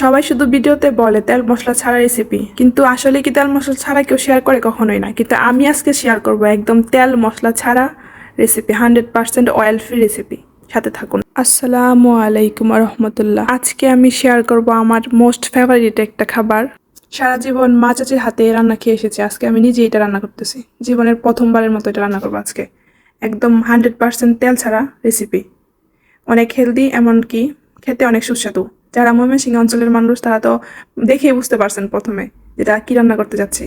সবাই শুধু ভিডিওতে বলে তেল মশলা ছাড়া রেসিপি কিন্তু আসলে কি তেল মশলা ছাড়া কেউ শেয়ার করে কখনোই না। কিন্তু আমি আজকে শেয়ার করব একদম তেল মশলা ছাড়া recipe hundred percent oil free recipe সাথে থাকুন। আসসালামু আলাইকুম রহমতুল্লাহ। আজকে আমি শেয়ার করব আমার মোস্ট ফেভারিট একটা খাবার। সারা জীবন মা চাচির হাতে রান্না খেয়ে এসেছি। আজকে আমি নিজে এটা রান্না করতেছি। জীবনের প্রথমবারের মতো এটা রান্না করব আজকে। একদম হান্ড্রেড পার্সেন্ট তেল ছাড়া রেসিপি অনেক হেলদি এমনকি খেতে অনেক সুস্বাদু। যারা ময়মনসিংহ অঞ্চলের মানুষ, তারা তো দেখেই বুঝতে পারছেন প্রথমে যেটা কী রান্না করতে যাচ্ছি।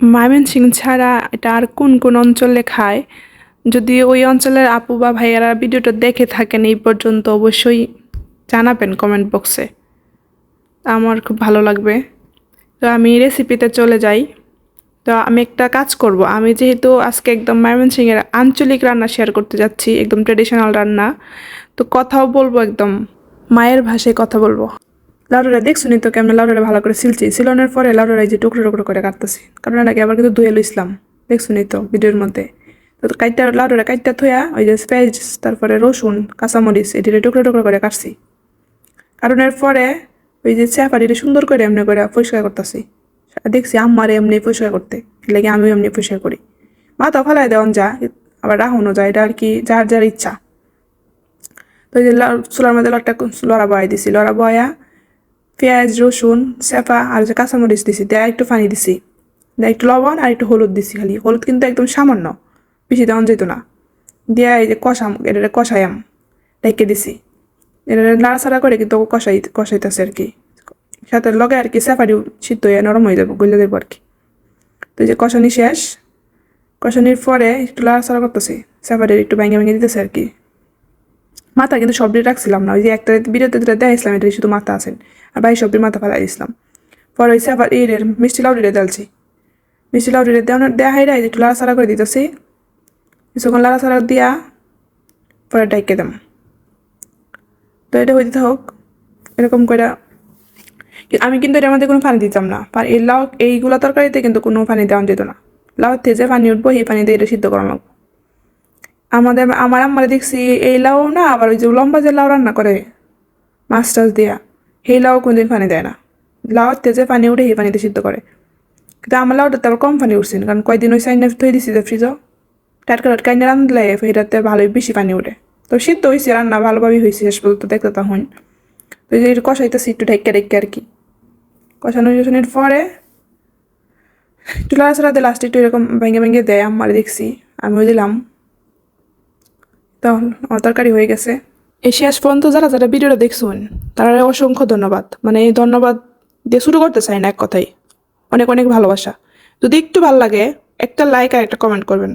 ময়মনসিংহ ছাড়া এটা আর কোন কোন অঞ্চলে খায়? যদি ওই অঞ্চলের আপু বা ভাইয়ারা ভিডিওটা দেখে থাকেন, এই পর্যন্ত অবশ্যই জানাবেন কমেন্ট বক্সে আমার খুব ভালো লাগবে। তো আমি রেসিপিতে চলে যাই। তো আমি একটা কাজ করব। আমি যেহেতু আজকে একদম ময়মনসিংহের আঞ্চলিক রান্না শেয়ার করতে যাচ্ছি, একদম ট্রেডিশনাল রান্না, তো কথাও বলব একদম। মায়ের ভাষায় কথা বলব। লাউডারে দেখছুনি তো কেমন লাউডারে ভালো করে সিলছি। সিলনের পরে লাউডারে যে টুকরো টুকরো করে কাটতেছি। কারণ এটাকে আবার কিন্তু ধুয়ে লইছিলাম দেখছুনি তো ভিডিওর মধ্যে। তো কাইটা লাউডারে কাইটা থুয়া ওই যে পেঁয়াজ, তারপরে রসুন, কাঁচামরিচ, এটিরে টুকরো টুকরো করে কাটছি। কারণ এর পরে ওই যে চেপাটিটা সুন্দর করে এমনি করে পরিষ্কার করতেছি। দেখছি আম্মারে এমনি পরিষ্কার করতে। লাগে আমিও এমনি পরিষ্কার করি। মাথা ফেলাই দেওয়ান যা, আবার রাখুনও যায়। এটা আর কি যার যার ইচ্ছা। তো যে চুলার মধ্যে একটা লড়া বয়া দিছি। লড়া বয়া পেঁয়াজ, রসুন চেপা আর যে কাঁচামরিচ দিছি, দেয়া একটু পানি দিছি। দেয়া একটু লবণ আর একটু হলুদ দিছি খালি। হলুদ কিন্তু একদম সামান্য, বেশি দেওয়া যেত না। দেয়া এই যে কষাম এটা কষায়াম রেখে দিছি। এটা নাড়াচাড়া করে কিন্তু কষাই, কষাইতেছে আর কি। সাথে লগে আর কি চেপাটিও সিদ্ধ হয়ে নরম হয়ে যাব, গলে দেবো আর কি। তো যে কষানি শেষ, কষানির পরে একটু লাড়াচাড়া করতেছি। চেপাটির একটু ভেঙে ভেঙে দিতেছে আর কি। মাথা কিন্তু সবজি রাখছিলাম না। ওই যে একটা বিরতি যেটা দেখাইছিলাম এটা শুধু মাথা আছেন। আর বাকি সবজির মাথা ফেলাই দিয়েছিলাম পরে ওই আবার এর মিষ্টি লাউডিরে ডালছি মিষ্টি দেওয়ানোর দেওয়া হাইরা একটু লাড়াচাড়া করে দিতেছি। কিছুক্ষণ লাড়াচাড়া দিয়া পরে ডাইকে দাম। তো এটা হইতে হোক এরকম করে আমি কিন্তু এটার মধ্যে কোনো পানি দিতাম না। আর এই লাউ এইগুলো তরকারিতে কিন্তু কোনো পানি দেওয়া যেত না। লাউ থেকে যে পানি উঠবো এই পানি দিয়ে এটা সিদ্ধ করা লাগবো। আমাদের, আমার আম্মারে দেখছি এই লাউ না, আবার ওই যে লম্বা যে লাউ রান্না করে, মাছ টাছ দিয়া, সেই লাউ কোনদিন পানি দেয় না। লাউর তেজে পানি উঠে, সেই পানিতে সিদ্ধ করে। কিন্তু আমার লাউটাতে আবার কম পানি উঠছে, কারণ কয়দিন ওই সাইনে থই দিছি যে ফ্রিজও টাটকা টাটকা রান্ধলে সেটাতে ভালোই বেশি পানি উঠে। তো সিদ্ধ হয়েছে রান্না ভালোভাবেই হয়েছে শেষ পর্যন্ত দেখতে তখন। তো যে কষাইতেছি একটু ঢেকে ঢেকে আর কি। কষানো টষানোর পরে একটু লাড়াচাড়াতে লাস্টে একটু এরকম ভেঙে ভেঙে দেয় আমার দেখছি। আমিও দিলাম। তো আমার তরকারি হয়ে গেছে। এই শেষ পর্যন্ত যারা যারা ভিডিওটা দেখছুন, তারা অসংখ্য ধন্যবাদ। মানে এই ধন্যবাদ দিয়ে শুরু করতে চাই না এক কথাই অনেক অনেক ভালোবাসা। যদি একটু ভালো লাগে, একটা লাইক আর একটা কমেন্ট করবেন।